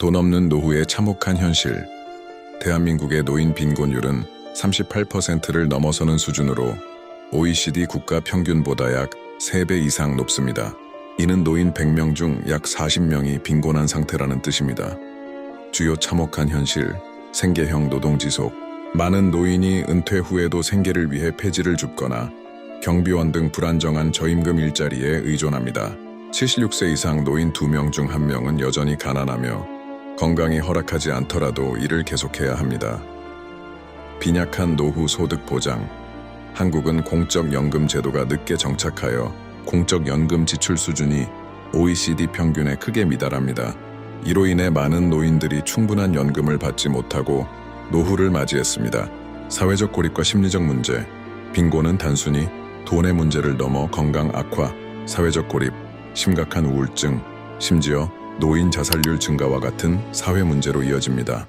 돈 없는 노후의 참혹한 현실. 대한민국의 노인 빈곤율은 38%를 넘어서는 수준으로 OECD 국가 평균보다 약 3배 이상 높습니다. 이는 노인 100명 중 약 40명이 빈곤한 상태라는 뜻입니다. 주요 참혹한 현실, 생계형 노동 지속. 많은 노인이 은퇴 후에도 생계를 위해 폐지를 줍거나 경비원 등 불안정한 저임금 일자리에 의존합니다. 76세 이상 노인 2명 중 1명은 여전히 가난하며 건강이 허락하지 않더라도 일을 계속해야 합니다. 빈약한 노후 소득 보장. 한국은 공적 연금 제도가 늦게 정착하여 공적 연금 지출 수준이 OECD 평균에 크게 미달합니다. 이로 인해 많은 노인들이 충분한 연금을 받지 못하고 노후를 맞이했습니다. 사회적 고립과 심리적 문제. 빈곤은 단순히 돈의 문제를 넘어 건강 악화, 사회적 고립, 심각한 우울증, 심지어 노인 자살률 증가와 같은 사회 문제로 이어집니다.